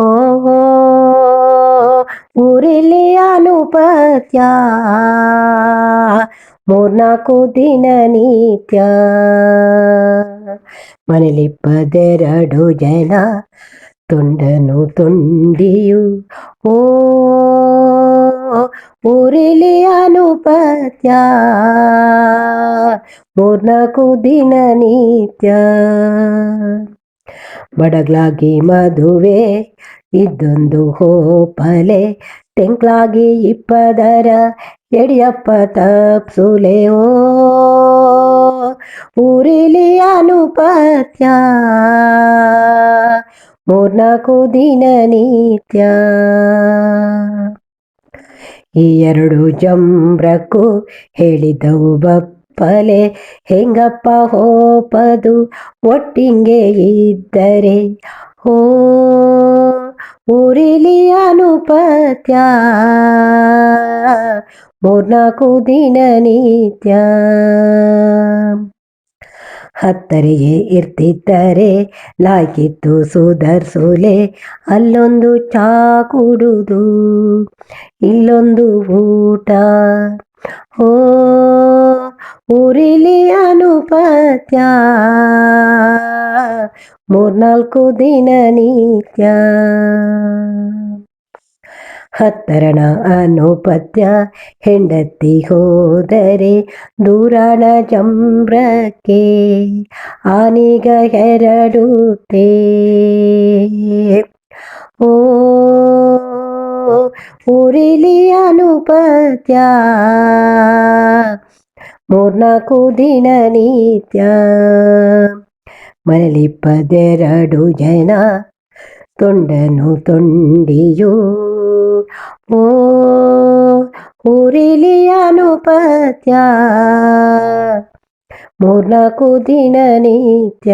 ಓಹೋ ಊರಿಲಿ ಅನುಪತ್ಯ ಮೂರ್ನಾಲ್ಕು ದಿನ ನಿತ್ಯ ಮನೇಲಿಪ್ಪದೆರಡು ಜನ ತುಂಡನು ತುಂಡಿಯು ಓ ಊರಿಲಿ ಅನುಪತ್ಯ ಮೂರ್ನಾಲ್ಕು ದಿನ ನಿತ್ಯ ಬಡಗ್ಲಾಗಿ ಮದುವೆ, ಇದೊಂದು ಹೋಪಲೆ. ತೆಂಕ್ಲಾಗಿ ಇಪ್ಪದರ ಯಡಿಯಪ್ಪ ತಪ್ಸುಲೆ. ಓ, ಊರಿಲಿ ಅನುಪತ್ಯ, ಮೂರ್ನಾಲ್ಕು ದಿನ ನಿತ್ಯ. ಈ ಎರಡು ಜಂಬ್ರಕ್ಕೂ ಹೇಳಿದವು ಬಪ್ಪಲೆ ಹೆಂಗಪ್ಪ ಹೋಪದು? ಒಟ್ಟಿಂಗೆ ಇದ್ದರೆ ಹೋ, ಊರಿಲಿ ಅನುಪತ್ಯ, ಮೂರ್ನಾಲ್ಕು ದಿನ ನಿತ್ಯ. ಹತ್ತರಿಗೆ ಇರ್ತಿದ್ದರೆ ಲಾಯ್ಕಿತ್ತು ಸುಧರ್ಸೋಲೆ ಅಲ್ಲೊಂದು ಚಾ ಕುಡುದು, ಇಲ್ಲೊಂದು ಊಟ. ಓ ಊರಿಲಿ ಅನುಪತ್ಯ ಮೂರ್ನಾಲ್ಕು ದಿನ ನಿತ್ಯ ಹತ್ತರಣ ಅನುಪತ್ಯ ಹೆಂಡತಿ ಹೋದರೆ ದೂರಾಣ ಜಂಬ್ರಕ್ಕೆ ಆನಿಗ ಹೆರಡುತ್ತೆ ಓ ಊರಿಲಿ ಅನುಪತ್ಯ ಮೂರ್ನಾಲ್ಕು ದಿನ ನಿತ್ಯ ಮನೇಲಿಪ್ಪದೆರಡು ಜನ ತೊಂಡನು ತೊಂಡಿಯು ಓ ಊರಿಲಿ ಅನುಪತ್ಯ ಮೂರ್ನಾಲ್ಕು ದಿನ ನಿತ್ಯ